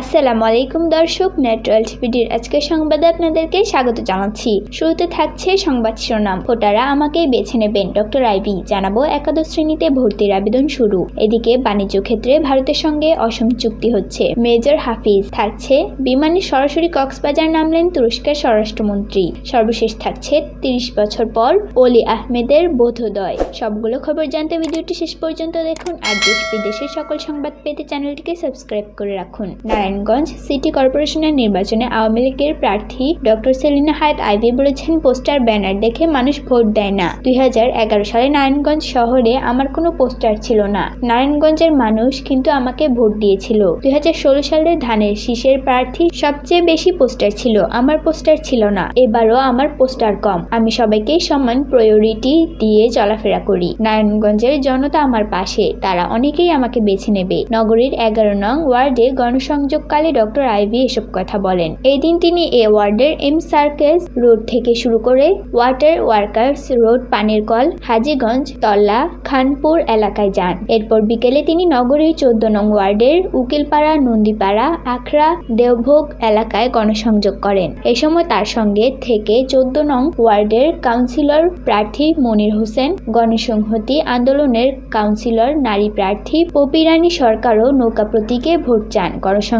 আসসালামু আলাইকুম দর্শক নেটওয়াল টিভিটির আজকের সংবাদে আপনাদেরকে স্বাগত জানাচ্ছি। শুরুতে থাকছে সংবাদ শিরোনাম। ভোটাররা আমাকেই বেছে নেবেন। ডক্টর আইভি, জানাব একাদশ শ্রেণীতে ভর্তির আবেদন শুরু। এদিকে বাণিজ্য ক্ষেত্রে ভারতের সঙ্গে অসম চুক্তি হচ্ছে। মেজর হাফিজ, থাকছে বিমানে সরাসরি কক্সবাজার নামলেন তুরস্কের স্বরাষ্ট্রমন্ত্রী। সর্বশেষ থাকছে তিরিশ বছর পর অলি আহমেদের বোধোদয়। সবগুলো খবর জানতে ভিডিওটি শেষ পর্যন্ত দেখুন। আর দেশ বিদেশের সকল সংবাদ পেতে চ্যানেলটিকে সাবস্ক্রাইব করে রাখুন। নারায়ণগঞ্জ সিটি কর্পোরেশনের নির্বাচনে আওয়ামী লীগের প্রার্থী ডক্টর সেলিনা হায়াত আইভি বলেছেন, পোস্টার ব্যানার দেখে মানুষ ভোট দেয় না। দুই হাজার এগারো সালে নারায়ণগঞ্জ শহরে আমার কোনো পোস্টার ছিল না। নারায়ণগঞ্জের মানুষ কিন্তু আমাকে ভোট দিয়েছিল। দুই সালে ধানের শীষের প্রার্থী সবচেয়ে বেশি পোস্টার ছিল। আমার পোস্টার ছিল না। এবারও আমার পোস্টার কম। আমি সবাইকে সমান প্রায়োরিটি দিয়ে চলাফেরা করি। নারায়ণগঞ্জের জনতা আমার পাশে। তারা অনেকেই আমাকে বেছে নেবে। নগরীর এগারো নং ওয়ার্ডে গণসংযোগকালে ডক্টর আইভি এসব কথা বলেন। এই দিন তিনি এ ওয়ার্ডের এম সার্কেস রোড থেকে শুরু করে ওয়াটার ওয়ার্কার্স রোড পানির কল হাজিগঞ্জ, তল্লা, খানপুর এলাকায় যান। এরপর বিকেলে তিনি নগরীর চোদ্দ নং ওয়ার্ডের উকিলপাড়া, নন্দীপাড়া, আখড়া, দেওভোগ এলাকায় গণসংযোগ করেন। এ সময় তার সঙ্গে থেকে চোদ্দ নং ওয়ার্ডের কাউন্সিলর প্রার্থী মনির হোসেন, গণসংহতি আন্দোলনের কাউন্সিলর নারী প্রার্থী পপিরানী সরকারও নৌকা প্রতীকে ভোট চান।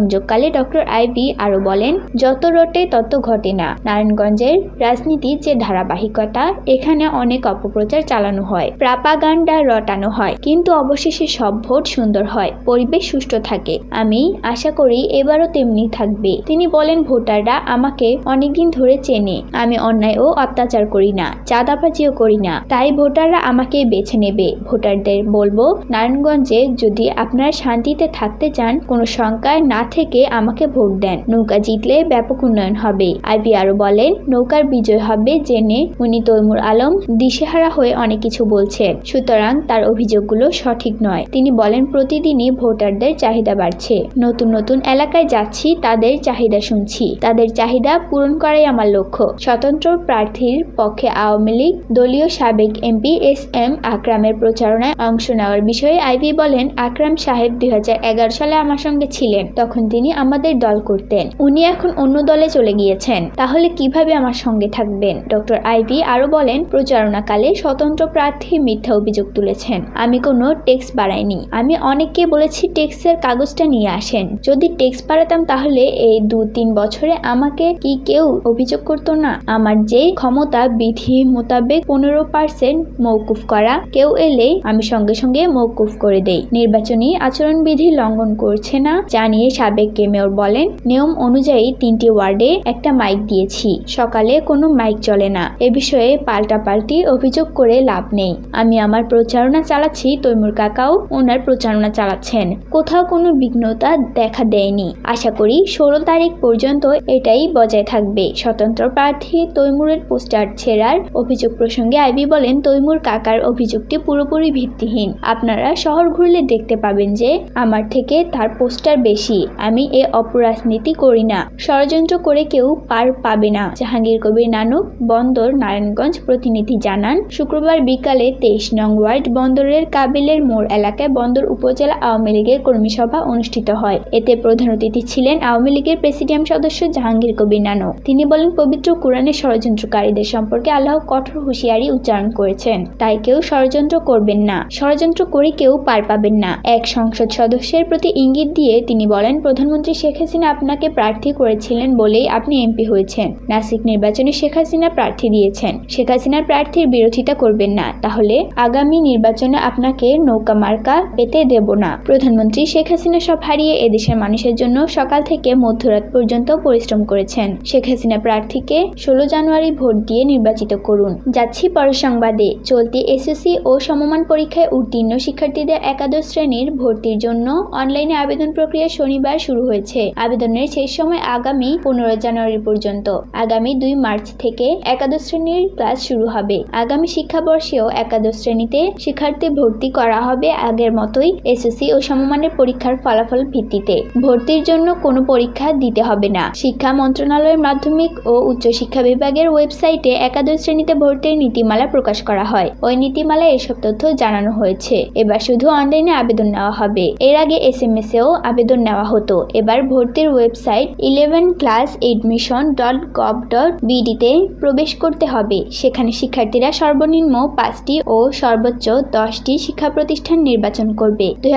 গণসংযোগকালে ডক্টর আইভি আরও বলেন, যত রটে তত ঘটে না। নারায়ণগঞ্জের রাজনীতির যে ধারাবাহিকতা, এখানে অনেক অপপ্রচার চালানো হয়, প্রাপাগান্ডা রটানো হয়, কিন্তু অবশেষে সব ভোট সুন্দর হয়, পরিবেশ সুষ্ঠু থাকে। আমি আশা করি এবারও তেমনি থাকবে। তিনি বলেন, ভোটাররা আমাকে অনেকদিন ধরে চেনে, আমি অন্যায় ও অত্যাচার করি না, চাঁদাবাজিও করি না, তাই ভোটাররা আমাকে বেছে নেবে। ভোটারদের বলব, নারায়ণগঞ্জে যদি আপনারা শান্তিতে থাকতে চান, কোনো শঙ্কায় না থেকে আমাকে ভোট দেন। নৌকা জিতলে ব্যাপক উন্নয়ন হবে। আইবি আরও বলেন, নৌকার বিজয় হবে জেনে উনি তৈমুর আলম দিশেহারা হয়ে অনেক কিছু বলছেন। সুতরাং তার অভিযোগগুলো সঠিক নয়। তিনি বলেন, প্রতিদিনই ভোটারদের চাহিদা বাড়ছে। নতুন নতুন এলাকায় যাচ্ছি, তাদের চাহিদা শুনছি। তাদের চাহিদা পূরণ করাই আমার লক্ষ্য। স্বতন্ত্র প্রার্থীর পক্ষে আওয়ামী লীগ, দলীয় সাবেক এমপি এস এম আকরামের প্রচারণায় অংশ নেওয়ার বিষয়ে আইভি বলেন, আকরাম সাহেব দুই হাজার এগারো সালে আমার সঙ্গে ছিলেন। তখন তিনি আমাদের দল করতেন। উনি এখন অন্য দলে চলে গিয়েছেন। তাহলে কীভাবে আমার সঙ্গে থাকবেন? ডক্টর আইভি আরও বলেন, প্রচারণাকালে স্বতন্ত্র প্রার্থী মিথ্যা অভিযোগ তুলেছেন। আমি কোনো টেক্স বাড়াইনি। আমি অনেককে বলেছি টেক্সের কাগজটা নিয়ে আসেন। যদি টেক্স বাড়াতাম তাহলে এই দু তিন বছরে আমাকে কি কেউ অভিযোগ করতো না? আমার যে ক্ষমতা বিধি মোতাবেক পনেরো পার্সেন্ট মৌকুফ করা, কেউ এলে আমি সঙ্গে সঙ্গে মৌকুফ করে দেই। নির্বাচনী আচরণবিধি লঙ্ঘন করছে না, জানিয়ে সাবেক কেমেয়র বলেন, নিয়ম অনুযায়ী তিনটি ওয়ার্ডে একটা মাইক দিয়েছি। সকালে কোনো মাইক চলে না। এ বিষয়ে পাল্টাপাল্টি অভিযোগ করে লাভ নেই। আমি আমার প্রচারণা চালাচ্ছি তৈমুর কাকাও ওনার প্রচারণা চালাচ্ছেন। কোথাও কোনো বিঘ্নতা দেখা দেয়নি। আশা করি ষোলো তারিখ পর্যন্ত এটাই বজায় থাকবে। স্বতন্ত্র প্রার্থী তৈমুরের পোস্টার ছেড়ার অভিযোগ প্রসঙ্গে আইবি বলেন, তৈমুর কাকার অভিযোগটি পুরোপুরি ভিত্তিহীন। আপনারা শহর ঘুরলে দেখতে পাবেন যে আমার থেকে তার পোস্টার বেশি। আমি এ অপরাজনীতি করি না। ষড়যন্ত্র করে কেউ পার পাবে না। জাহাঙ্গীর কবির নানক বন্দর নারায়ণগঞ্জ প্রতিনিধি জানান, শুক্রবার বিকালে তেইশ নং ওয়ার্ড বন্দরের কাবিলের মোড় এলাকায় বন্দর উপজেলা আওয়ামী লীগের কর্মী সভা অনুষ্ঠিত হয়। এতে প্রধান অতিথি ছিলেন আওয়ামী লীগের প্রেসিডিয়াম সদস্য জাহাঙ্গীর কবির নানক। তিনি বলেন, পবিত্র কোরআনের ষড়যন্ত্রকারীদের সম্পর্কে আল্লাহ কঠোর হুঁশিয়ারি উচ্চারণ করেছেন। তাই কেউ ষড়যন্ত্র করবেন না। ষড়যন্ত্র করে কেউ পার পাবেন না। এক সংসদ সদস্যের প্রতি ইঙ্গিত দিয়ে তিনি বলেন প্রধানমন্ত্রী শেখ হাসিনা আপনাকে প্রার্থী করেছিলেন বলেই আপনি এমপি হয়েছেন। নাসিক নির্বাচনে শেখ হাসিনা প্রার্থী দিয়েছেন। শেখ হাসিনার প্রার্থীর বিরোধিতা করবেন না। তাহলে আগামী নির্বাচনে আপনাকে নৌকা মার্কা পেতে দেব না। প্রধানমন্ত্রী শেখ হাসিনা সব হারিয়ে এদেশের মানুষের জন্য সকাল থেকে মধ্যরাত পর্যন্ত পরিশ্রম করেছেন। শেখ হাসিনা প্রার্থীকে ষোলো জানুয়ারি ভোট দিয়ে নির্বাচিত করুন। যাচ্ছি পরের সংবাদে চলতি এসএসসি ও সমমান পরীক্ষায় উত্তীর্ণ শিক্ষার্থীদের একাদশ শ্রেণির ভর্তির জন্য অনলাইনে আবেদন প্রক্রিয়া শনিবার শুরু হয়েছে। আবেদনের শেষ সময় আগামী পনেরো জানুয়ারি পর্যন্ত। আগামী দুই মার্চ থেকে একাদশ শ্রেণির ক্লাস শুরু হবে। আগামী শিক্ষাবর্ষেও একাদশ শ্রেণীতে শিক্ষার্থী ভর্তি করা হবে আগের মতোই এসএসসি ও সমমানের পরীক্ষার ফলাফল ভিত্তিতে। ভর্তির জন্য কোনো পরীক্ষা দিতে হবে না। শিক্ষা মন্ত্রণালয়ের মাধ্যমিক ও উচ্চ শিক্ষা বিভাগের ওয়েবসাইটে একাদশ শ্রেণীতে ভর্তির নীতিমালা প্রকাশ করা হয়। ওই নীতিমালায় এসব তথ্য জানানো হয়েছে। এবার শুধু অনলাইনে আবেদন নেওয়া হবে। এর আগে এস এম এস এও আবেদন নেওয়া হতো। হতো। এবার ভর্তির website eleven class admission dot gov dot বিডিতে প্রবেশ করতে হবে। সেখানে শিক্ষার্থীরা সর্বনিম্ন পাঁচটি ও সর্বোচ্চ দশটি শিক্ষা প্রতিষ্ঠান নির্বাচন করবে। দুই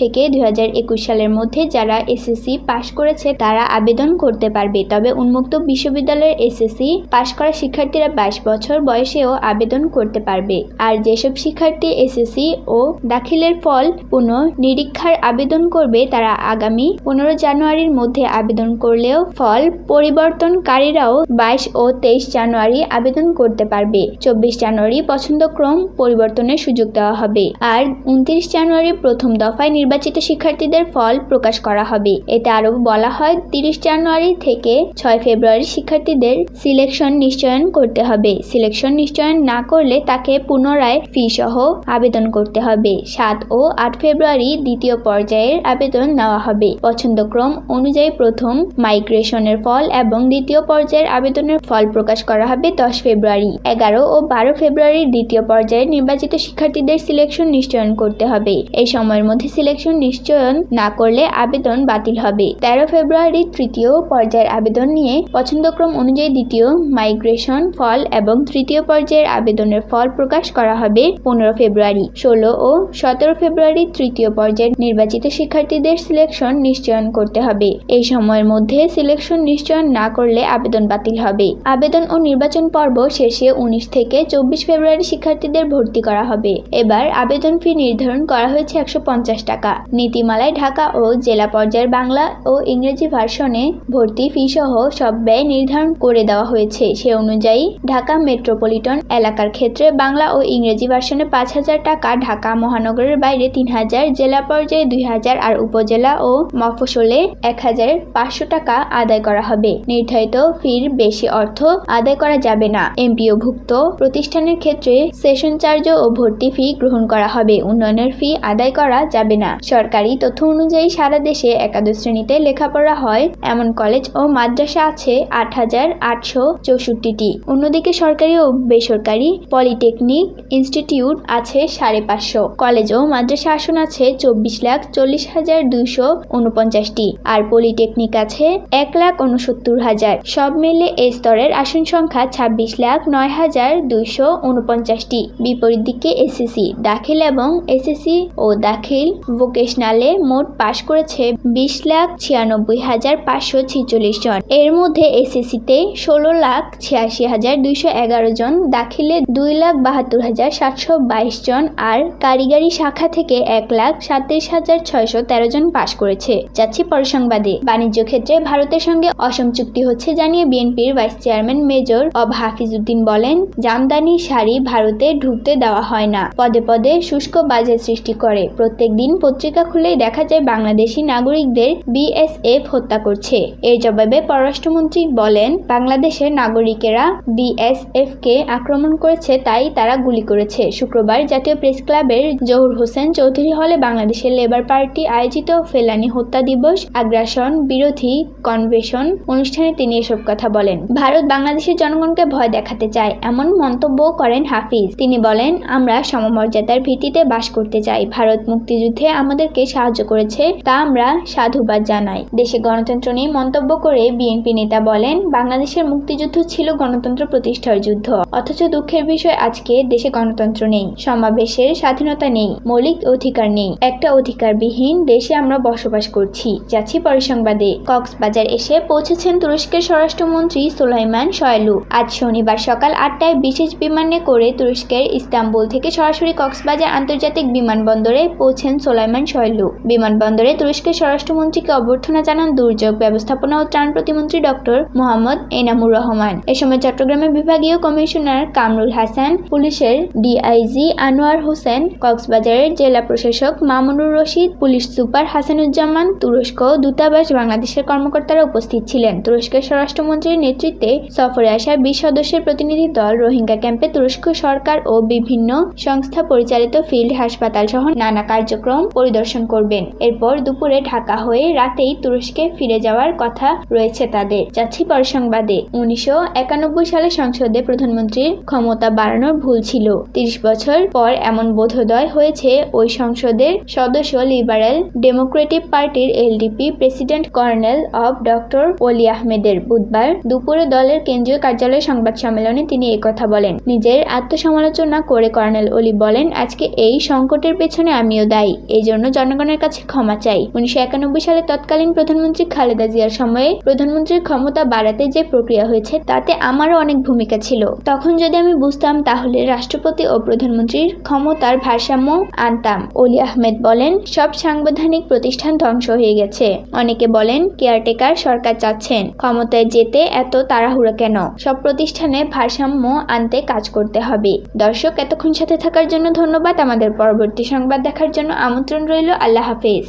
থেকে দুই হাজার একুশ সালের মধ্যে যারা এসএসসি পাশ করেছে, তারা আবেদন করতে পারবে। তবে উন্মুক্ত বিশ্ববিদ্যালয়ের এসএসসি পাশ করা শিক্ষার্থীরা বাইশ বছর বয়সেও আবেদন করতে পারবে। আর যেসব শিক্ষার্থী এসএসসি ও দাখিলের ফল পুনঃ নিরীক্ষার আবেদন করবে, তারা আগামী পনেরো জানুয়ারির মধ্যে আবেদন করলেও ফল পরিবর্তনকারীরাও বাইশ ও তেইশ জানুয়ারি আবেদন করতে পারবে। চব্বিশ জানুয়ারি পছন্দক্রম পরিবর্তনের সুযোগ দেওয়া হবে। আর উনত্রিশ জানুয়ারি প্রথম দফায় নির্বাচিত শিক্ষার্থীদের ফল প্রকাশ করা হবে। এতে আরও বলা হয়, তিরিশ জানুয়ারি থেকে ছয় ফেব্রুয়ারি শিক্ষার্থীদের সিলেকশন নিশ্চয়ন করতে হবে। সিলেকশন নিশ্চয়ন না করলে তাকে পুনরায় ফি সহ আবেদন করতে হবে। সাত ও আট ফেব্রুয়ারি দ্বিতীয় পর্যায়ের আবেদন নেওয়া হবে। পছন্দক্রম অনুযায়ী প্রথম মাইগ্রেশনের ফল এবং দ্বিতীয় পর্যায়ের আবেদনের ফল প্রকাশ করা হবে দশ ফেব্রুয়ারি। এগারো ও বারো ফেব্রুয়ারির দ্বিতীয় পর্যায়ে নির্বাচিত শিক্ষার্থীদের সিলেকশন নিশ্চয়ন করতে হবে। এই সময়ের মধ্যে সিলেকশন নিশ্চয়ন না করলে আবেদন বাতিল হবে। তেরো ফেব্রুয়ারি তৃতীয় পর্যায়ের আবেদন নিয়ে পছন্দক্রম অনুযায়ী দ্বিতীয় মাইগ্রেশন ফল এবং তৃতীয় পর্যায়ের আবেদনের ফল প্রকাশ করা হবে পনেরো ফেব্রুয়ারি। ষোলো ও সতেরো ফেব্রুয়ারি তৃতীয় পর্যায়ের নির্বাচিত শিক্ষার্থীদের সিলেকশন নিশ্চয়ন করতে হবে। এই সময়ের মধ্যে সিলেকশন নিশ্চয়ন না করলে আবেদন বাতিল হবে। আবেদন ও নির্বাচন পর্ব শেষে উনিশ থেকে চব্বিশ ফেব্রুয়ারি শিক্ষার্থীদের ভর্তি করা হবে। এবার আবেদন ফি নির্ধারণ করা হয়েছে একশো পঞ্চাশ টাকা। নীতিমালায় ঢাকা ও জেলা পর্যায়ের বাংলা ও ইংরেজি ভার্সনে ভর্তি ফি সহ সব ব্যয় নির্ধারণ করে দেওয়া হয়েছে। সে অনুযায়ী ঢাকা মেট্রোপলিটন এলাকার ক্ষেত্রে বাংলা ও ইংরেজি ভার্সনে পাঁচ হাজার টাকা, ঢাকা মহানগরের বাইরে তিন হাজার, জেলা পর্যায়ে দুই হাজার আর উপজেলা ও মফস্বলে এক হাজার পাঁচশো টাকা আদায় করা হবে। নির্ধারিত ফির বেশি অর্থ আদায় করা যাবে না। এমপিওভুক্ত প্রতিষ্ঠানের ক্ষেত্রে সেশন চার্জ ও ভর্তি ফি গ্রহণ করা হবে। উন্নয়নের ফি আদায় করা যাবে না। সরকারি তথ্য অনুযায়ী সারা দেশে একাদশ শ্রেণীতে লেখাপড়া হয়। এমন কলেজ ও মাদ্রাসা আছে আট হাজার আটশো চৌষট্টিটি। অন্যদিকে সরকারি ও বেসরকারি পলিটেকনিক ইনস্টিটিউট আছে সাড়ে পাঁচশো। কলেজ ও মাদ্রাসা আসন আছে চব্বিশ লাখ চল্লিশ হাজার দুইশো উনপঞ্চাশটি। আর পলিটেকনিক আছে এক লাখ উনসত্তর হাজার। সব মিলে এই স্তরের আসন সংখ্যা ছাব্বিশ লাখ নয় হাজার দুইশো উনপঞ্চাশটি। বিপরীত দিকে এসএসসি, দাখিল এবং এসএসসি ও দাখিল ভোকেশনালে মোট পাশ করেছে বিশ লাখ ছিয়ানব্বই হাজার পাঁচশো ছিচল্লিশ জন। এর মধ্যে এসএসসিতে ষোলো লাখ ছিয়াশি হাজার দুইশো এগারো জন, দাখিলে দুই লাখ বাহাত্তর হাজার সাতশো বাইশ জন। আর কারিগরি শাখা থেকে এক লাখ সাতত্রিশ হাজার ছয়শো তেরো জন পাশ করেছে। যাচ্ছি পরসংবাদে। বাণিজ্য ক্ষেত্রে ভারতের সঙ্গে অসম চুক্তি হচ্ছে জানিয়ে বিএনপির ভাইস চেয়ারম্যান মেজর অব হাফিজউদ্দিন বলেন, জামদানি শাড়ি ভারতে ঢুকতে দেওয়া হয় না। পদে পদে শুষ্ক বাজার সৃষ্টি করে। প্রত্যেক দিন পত্রিকা খুলেই দেখা যায় বাংলাদেশি নাগরিকদের বিএসএফ হত্যা করছে। এর জবাবে পররাষ্ট্রমন্ত্রী বলেন, বাংলাদেশের নাগরিকেরা বিএসএফ কে আক্রমণ করেছে তাই তারা গুলি করেছে। শুক্রবার জাতীয় প্রেস ক্লাবের জহুর হোসেন চৌধুরী হলে বাংলাদেশের লেবার পার্টি আয়োজিত ফেলানি হত্যা দিবস, আগ্রাসন, বিরোধী কনভেশন অনুষ্ঠানে তিনি এসব কথা বলেন। ভারত বাংলাদেশের জনগণকে ভয় দেখাতে চায়, এমন মন্তব্য করেন হাফিজ। তিনি বলেন, আমরা সমমর্যাদার ভিত্তিতে বাস করতে চাই। ভারত মুক্তিযুদ্ধে আমাদেরকে সাহায্য করেছে, তা আমরা সাধুবাদ জানাই। দেশে গণতন্ত্র নিয়ে মন্তব্য করে বিএনপি নেতা বলেন, বাংলাদেশের মুক্তিযুদ্ধ ছিল গণতন্ত্র প্রতিষ্ঠার যুদ্ধ। অথচ দুঃখের বিষয় আজকে দেশে গণতন্ত্র নেই, সমাবেশের স্বাধীনতা নেই, মৌলিক অধিকার নেই। একটা অধিকারবিহীন দেশে আমরা বসবাস করছি। যাচ্ছি পরিসংবাদে। কক্সবাজার এসে পৌঁছেছেন তুরস্কের স্বরাষ্ট্রমন্ত্রী সোলাইমান শয়লু আজ শনিবার সকাল আটটায় বিশেষ বিমানে করে তুরস্কের ইস্তাম্বুল থেকে সরাসরি কক্সবাজার আন্তর্জাতিক বিমানবন্দরে পৌঁছেন সোলাইমান শয়লু বিমানবন্দরে তুরস্কের স্বরাষ্ট্রমন্ত্রীকে অভ্যর্থনা জানান দুর্যোগ ব্যবস্থাপনা ও ত্রাণ প্রতিমন্ত্রী ডক্টর মোহাম্মদ এনামুর রহমান। এ সময় চট্টগ্রামের বিভাগীয় কমিশনার কামরুল হাসান, পুলিশের ডিআইজি আনোয়ার হোসেন, কক্সবাজারের জেলা প্রশাসক মামুনুর রশিদ, পুলিশ সুপার হাসানুজ্জামান তুরস্ক দূতাবাস বাংলাদেশের কর্মকর্তারা উপস্থিত ছিলেন। তুরস্কের স্বরাষ্ট্রমন্ত্রীর নেতৃত্বে সফরে আসা বিশ সদস্যের প্রতিনিধি দল রোহিঙ্গা ক্যাম্পে তুরস্ক সরকার ও বিভিন্ন সংস্থা পরিচালিত ফিল্ড হাসপাতাল সহ নানা কার্যক্রম পরিদর্শন করবেন। এরপর দুপুরে ঢাকা হয়ে রাতেই তুরস্কে ফিরে যাওয়ার কথা রয়েছে তাদের। যাচ্ছি পর সংবাদে উনিশশো একানব্বই সালে সংসদে প্রধানমন্ত্রীর ক্ষমতা বাড়ানোর ভুল ছিল। তিরিশ বছর পর এমন বোধোদয় হয়েছে ওই সংসদের সদস্য লিবারেল ডেমোক্রেটিক পার্টি পার্টির এলডিপি প্রেসিডেন্ট কর্নেল অব ডক্টর ওলি আহমেদের বুধবার দুপুরে দলের কেন্দ্রীয় কার্যালয়ে সংবাদ সম্মেলনে তিনি একথা বলেন। নিজের আত্মসমালোচনা করে কর্নেল ওলি বলেন, আজকে এই সংকটের পেছনে আমিও দায়ী। এই জন্য জনগণের কাছে ক্ষমা চাই। উনিশশো একানব্বই সালে তৎকালীন প্রধানমন্ত্রী খালেদা জিয়ার সময়ে প্রধানমন্ত্রীর ক্ষমতা বাড়াতে যে প্রক্রিয়া হয়েছে, তাতে আমারও অনেক ভূমিকা ছিল। তখন যদি আমি বুঝতাম, তাহলে রাষ্ট্রপতি ও প্রধানমন্ত্রীর ক্ষমতার ভারসাম্য আনতাম। অলি আহমেদ বলেন, সব সাংবিধানিক প্রতিষ্ঠান ধ্বংস হয়ে গেছে। অনেকে বলেন, কেয়ারটেকার সরকার চাচ্ছেন ক্ষমতায় যেতে এত তাড়াহুড়া কেন? সব প্রতিষ্ঠানে ভারসাম্য আনতে কাজ করতে হবে। দর্শক, এতক্ষণ সাথে থাকার জন্য ধন্যবাদ। আমাদের পরবর্তী সংবাদ দেখার জন্য আমন্ত্রণ রইল। আল্লাহ হাফেজ।